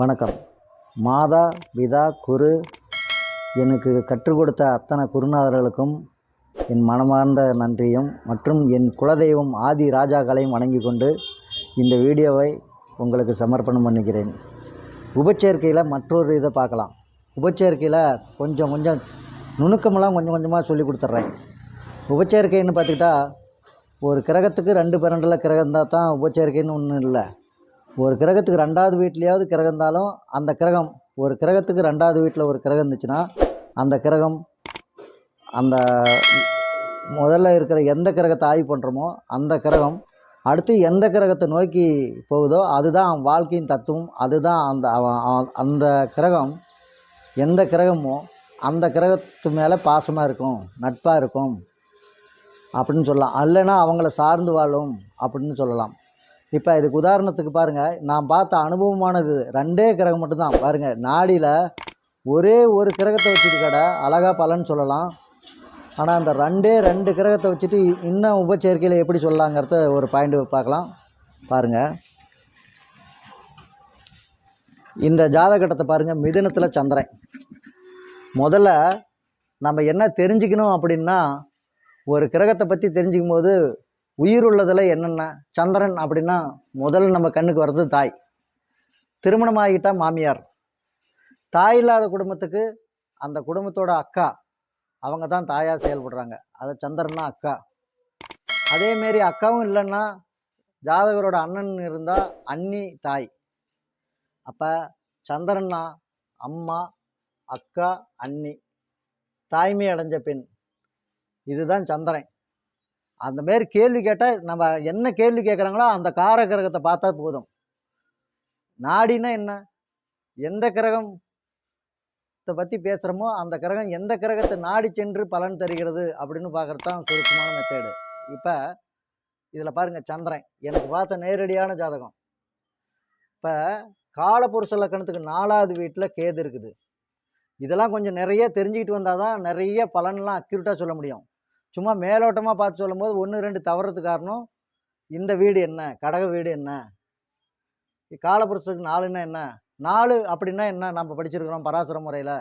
வணக்கம். மாதா பிதா குரு எனக்கு கற்றுக் கொடுத்த அத்தனை குருநாதர்களுக்கும் என் மனமார்ந்த நன்றியும் மற்றும் என் குலதெய்வம் ஆதி ராஜாக்களையும் வணங்கி கொண்டு இந்த வீடியோவை உங்களுக்கு சமர்ப்பணம் பண்ணிக்கிறேன் உபச்சேர்க்கையில் மற்றொரு இதை பார்க்கலாம். உபச்சேர்க்கையில் கொஞ்சம் கொஞ்சம் நுணுக்கமெல்லாம் கொஞ்சம் கொஞ்சமாக சொல்லி கொடுத்துட்றேன். உபச்சேர்க்கைன்னு பார்த்துக்கிட்டா ஒரு கிரகத்துக்கு ரெண்டு பிறண்டில் கிரகம் தான் உபச்சேர்க்கைன்னு ஒன்றும் இல்லை. ஒரு கிரகத்துக்கு ரெண்டாவது வீட்லேயாவது கிரகம் இருந்தாலும் அந்த கிரகம் ஒரு கிரகத்துக்கு ரெண்டாவது வீட்டில் ஒரு கிரகம் இருந்துச்சுன்னா அந்த கிரகம் அந்த முதல்ல இருக்கிற எந்த கிரகத்தை ஆய்வு பண்ணுறோமோ அந்த கிரகம் அடுத்து எந்த கிரகத்தை நோக்கி போகுதோ அதுதான் அவன் வாழ்க்கையின் தத்துவம் அதுதான் அந்த அவன் அந்த கிரகம் எந்த கிரகமோ அந்த கிரகத்து மேலே பாசமாக இருக்கும் நட்பாக இருக்கும் அப்படின்னு சொல்லலாம். இல்லைன்னா அவங்கள சார்ந்து வாழும் அப்படின்னு சொல்லலாம். இப்போ இதுக்கு உதாரணத்துக்கு பாருங்கள் நான் பார்த்த அனுபவமானது ரெண்டே கிரகம் மட்டும்தான். பாருங்கள் நாடியில் ஒரே ஒரு கிரகத்தை வச்சுட்டு கடை அழகாக பலன்னு சொல்லலாம். ஆனால் அந்த ரெண்டே ரெண்டு கிரகத்தை வச்சுட்டு இன்னும் உபச்சேர்க்கையில் எப்படி சொல்லலாங்கிறத ஒரு பாயிண்ட் பார்க்கலாம். பாருங்கள் இந்த ஜாதகட்டத்தை பாருங்கள் மிதுனத்தில் சந்திரன். முதல்ல நம்ம என்ன தெரிஞ்சுக்கணும் அப்படின்னா ஒரு கிரகத்தை பற்றி தெரிஞ்சுக்கும் போது உயிர் உள்ளதில் என்னென்ன? சந்திரன் அப்படின்னா முதல் நம்ம கண்ணுக்கு வர்றது தாய். திருமணம் ஆகிட்டா மாமியார். தாய் இல்லாத குடும்பத்துக்கு அந்த குடும்பத்தோட அக்கா அவங்க தான் தாயாக செயல்படுறாங்க. அதை சந்திரன்னா அக்கா. அதேமாரி அக்காவும் இல்லைன்னா ஜாதகரோட அண்ணன் இருந்தால் அண்ணி தாய். அப்போ சந்திரன்னா அம்மா அக்கா அண்ணி. தாய்மை அடைஞ்ச பெண். இதுதான் சந்திரன். அந்த மாரி கேள்வி கேட்டால் நம்ம என்ன கேள்வி கேட்குறாங்களோ அந்த கார கிரகத்தை பார்த்தா போதும். நாடினா என்ன? எந்த கிரகம் பற்றி பேசுகிறோமோ அந்த கிரகம் எந்த கிரகத்தை நாடி சென்று பலன் தருகிறது அப்படின்னு பார்க்குறது தான் சுருக்கமான மெத்தேடு இப்போ இதில் பாருங்கள் சந்திரன். எனக்கு பார்த்த நேரடியான ஜாதகம். இப்போ காலபுருஷ லக்கணத்துக்கு நாலாவது வீட்டில் கேது இருக்குது. இதெல்லாம் கொஞ்சம் நிறைய தெரிஞ்சுக்கிட்டு வந்தால் தான் நிறைய பலன்லாம் அக்யூரேட்டாக சொல்ல முடியும். சும்மா மேலோட்டமாக பார்த்து சொல்லும்போது ஒன்று ரெண்டு தவறதுக்கு காரணம் இந்த வீடு என்ன? கடக வீடு என்ன? காலபுருஷத்துக்கு நாலுன்னா என்ன? நாலு அப்படின்னா என்ன? நம்ம படிச்சிருக்கிறோம் பராசர முறையில்.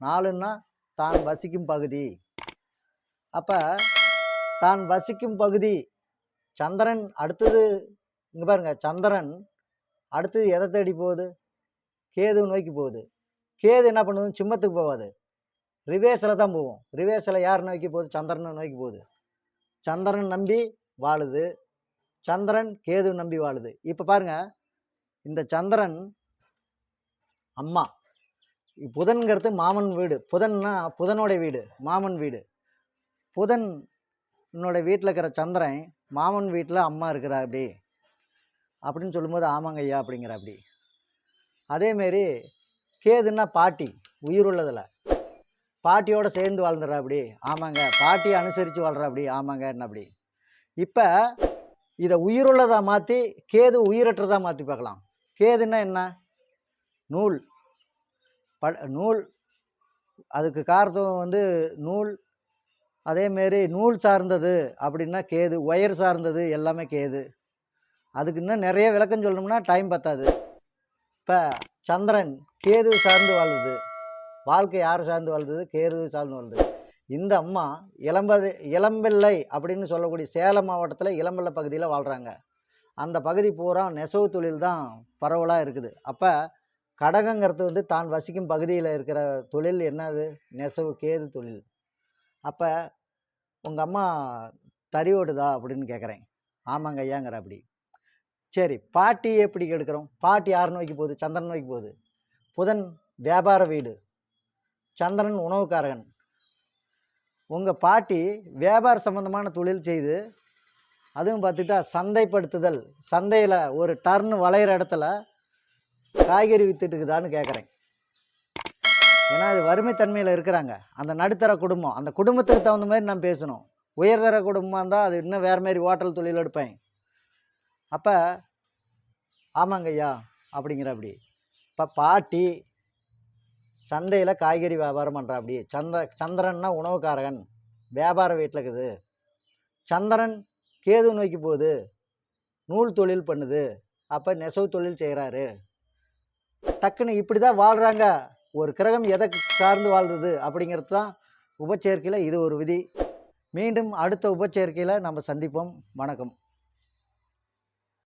நாலுன்னா தான் வசிக்கும் பகுதி. அப்போ தான் வசிக்கும் பகுதி. சந்திரன் அடுத்தது இங்கே பாருங்க சந்திரன் அடுத்தது எதை தேடி போகுது? கேது நோக்கி போகுது. கேது என்ன பண்ணுது சிம்மத்துக்கு போகாது. ரிவேஸில் தான் போவோம். ரிவேஸில் யார் நோக்கி போகுது? சந்திரனை நோக்கி போகுது. சந்திரன் நம்பி வாழுது. சந்திரன் கேது நம்பி வாழுது. இப்போ பாருங்கள் இந்த சந்திரன் அம்மா. புதன்கிறது மாமன் வீடு. புதன்னா புதனோடைய வீடு மாமன் வீடு. புதன் என்னோட வீட்டில் இருக்கிற சந்திரன் மாமன் வீட்டில் அம்மா இருக்கிறா அப்படி அப்படின்னு சொல்லும்போது ஆமாங்க ஐயா அப்படிங்கிற அப்படி அதேமாரி கேதுன்னா பாட்டி உயிர் உள்ளதில் பாட்டியோட சேர்ந்து வாழ்ந்துடுறா அப்படி ஆமாங்க. பாட்டியை அனுசரித்து வாழ்கிறாப்படி ஆமாங்க என்ன அப்படி இப்போ இதை உயிருள்ளதாக மாற்றி கேது உயிரற்றதாக மாற்றி பார்க்கலாம். கேதுன்னா என்ன? நூல். ப நூல். அதுக்கு காரணம் வந்து நூல். அதேமாரி நூல் சார்ந்தது அப்படின்னா கேது. ஒயர் சார்ந்தது எல்லாமே கேது. அதுக்கு இன்னும் நிறைய விளக்கம் சொல்லணும்னா டைம் பத்தாது. இப்போ சந்திரன் கேது சார்ந்து வாழுது வாழ்க்கை யார் சார்ந்து வாழ்ந்தது? கேரு சார்ந்து வாழ்ந்தது. இந்த அம்மா இளம்பது இளம்பிள்ளை அப்படின்னு சொல்லக்கூடிய சேலம் மாவட்டத்தில் இளம்பிள்ளை பகுதியில் வாழ்கிறாங்க அந்த பகுதி பூரா நெசவு தொழில் தான் பரவலாக இருக்குது. அப்போ கடகங்கிறது வந்து தான் வசிக்கும் பகுதியில் இருக்கிற தொழில் என்னது? நெசவு கேது தொழில். அப்போ உங்கள் அம்மா தறி ஓடுதா அப்படின்னு கேட்குறேன் ஆமாங்க ஐயாங்கிற அப்படி. சரி பாட்டி எப்படி எடுக்கிறோம் பாட்டி யார் நோக்கி போகுது? சந்திரன் நோக்கி போகுது. புதன் வியாபார வீடு. சந்திரன் உணவுக்காரகன். உங்கள் பாட்டி வியாபார சம்பந்தமான தொழில் செய்து அதுவும் பார்த்துட்டா சந்தைப்படுத்துதல் சந்தையில் ஒரு டர்ன் வளையிற இடத்துல காய்கறி விற்றுட்டுக்குதான்னு கேட்குறேன் ஏன்னா அது வறுமைத்தன்மையில் இருக்கிறாங்க. அந்த நடுத்தர குடும்பம் அந்த குடும்பத்துக்கு தகுந்த மாதிரி நான் பேசணும். உயர்தர குடும்பமாக இருந்தால் அது இன்னும் வேறு மாதிரி ஹோட்டல் தொழில் எடுப்பேன். அப்போ ஆமாங்க ஐயா அப்படிங்கிற அப்படி இப்போ பாட்டி சந்தையில் காய்கறி வியாபாரம் பண்ணுறா அப்படி. சந்திர சந்திரன்னா உணவுக்காரகன். வியாபார வீட்டில் இருக்குது. சந்திரன் கேது நோக்கி போகுது. நூல் தொழில் பண்ணுது. அப்போ நெசவு தொழில் செய்கிறாரு டக்குன்னு இப்படி தான் வாழ்கிறாங்க ஒரு கிரகம் எதை சார்ந்து வாழ்றது அப்படிங்கிறது தான் உபச்சேர்க்கையில் இது ஒரு விதி. மீண்டும் அடுத்த உபச்சேர்க்கையில் நம்ம சந்திப்போம். வணக்கம்.